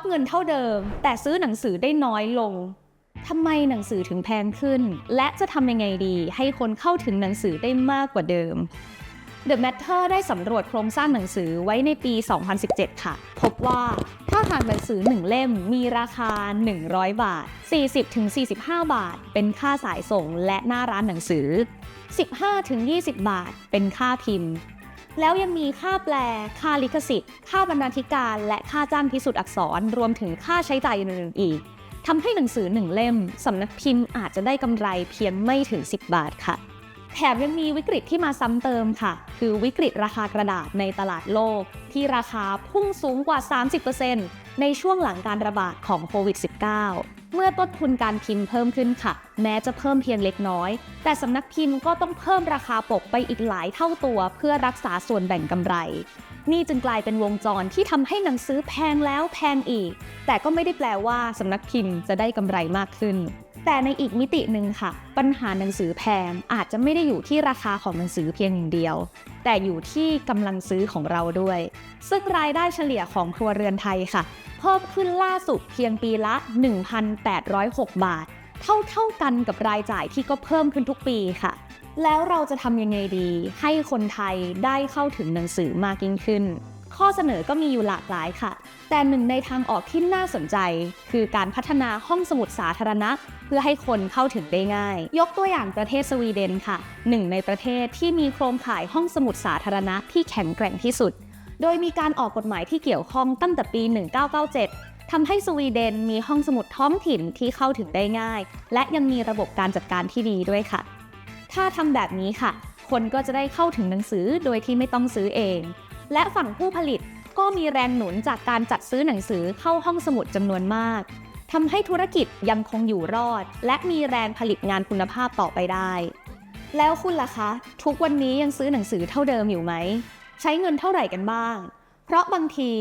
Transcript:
รับเงินเท่าเดิม แต่ซื้อหนังสือได้น้อยลงทำไมหนังสือถึงแพงขึ้น และจะทำยังไงดีให้คนเข้าถึงหนังสือได้มากกว่าเดิม The Matter ได้สำรวจโครงสร้างหนังสือไว้ในปี 2017 ค่ะ พบว่าถ้าหากหนังสือ 1 เล่มมีราคา 100 บาท 40-45 บาท เป็นค่าสายส่งและหน้าร้านหนังสือ 15-20 บาท เป็นค่าพิมพ์ แล้วยังมีค่าแปล ค่าลิขสิทธิ์ ค่าบรรณาธิการ และค่าจ้างพิสูจน์อักษร รวมถึงค่าใช้จ่ายอื่นๆอีกทำให้หนังสือหนึ่งเล่มสำนักพิมพ์อาจจะได้กำไรเพียงไม่ถึง 10 บาทค่ะ แถมยังมีวิกฤตที่มาซ้ำเติมค่ะ คือวิกฤตราคากระดาษในตลาดโลก ที่ราคาพุ่งสูงกว่า 30%ในช่วงหลังการระบาดของโควิด -19 เมื่อต้นทุนการพิมพ์เพิ่มขึ้นค่ะ แม้จะเพิ่มเพียงเล็กน้อย แต่สำนักพิมพ์ก็ต้องเพิ่มราคาปกไปอีกหลายเท่าตัว เพื่อรักษาส่วนแบ่งกำไร นี่จึงกลายเป็นวงจรที่ทำให้หนังสือแพงแล้วแพงอีก แต่ก็ไม่ได้แปลว่าสำนักพิมพ์จะได้กำไรมากขึ้น แต่ในอีกมิติหนึ่งค่ะ ปัญหาหนังสือแพงอาจจะไม่ได้อยู่ที่ราคาของหนังสือเพียงอย่างเดียว แต่อยู่ที่กำลังซื้อของเราด้วย ซึ่งรายได้เฉลี่ยของครัวเรือนไทยค่ะ เพิ่มขึ้นล่าสุดเพียงปีละ 1,806 บาท เท่าเท่ากันกับรายจ่ายที่ก็เพิ่มขึ้นทุกปีค่ะ แล้วเราจะทำยังไงดี ให้คนไทยได้เข้าถึงหนังสือมากยิ่งขึ้น ข้อเสนอก็มีอยู่หลากหลายค่ะ แต่หนึ่งในทางออกที่น่าสนใจ คือการพัฒนาห้องสมุดสาธารณะ เพื่อให้คนเข้าถึงได้ง่าย ยกตัวอย่างประเทศสวีเดนค่ะ หนึ่งในประเทศที่มีโครงข่ายห้องสมุดสาธารณะที่แข็งแกร่งที่สุด โดยมีการออกกฎหมายที่เกี่ยวข้องตั้งแต่ปี 1997ทำให้สวีเดนมีห้องสมุดท้องถิ่นที่เข้าถึงได้ง่าย และยังมีระบบการจัดการที่ดีด้วยค่ะ ถ้าทำแบบนี้ค่ะ คนก็จะได้เข้าถึงหนังสือโดยที่ไม่ต้องซื้อเอง และฝั่งผู้ผลิตก็มีแรงหนุนจากการจัดซื้อหนังสือเข้าห้องสมุดจำนวนมากทำให้ธุรกิจยังคงอยู่รอด และมีแรงผลิตงานคุณภาพต่อไปได้ แล้วคุณล่ะคะ ทุกวันนี้ยังซื้อหนังสือเท่าเดิมอยู่ไหม ใช้เงินเท่าไหร่กันบ้าง เพราะบางที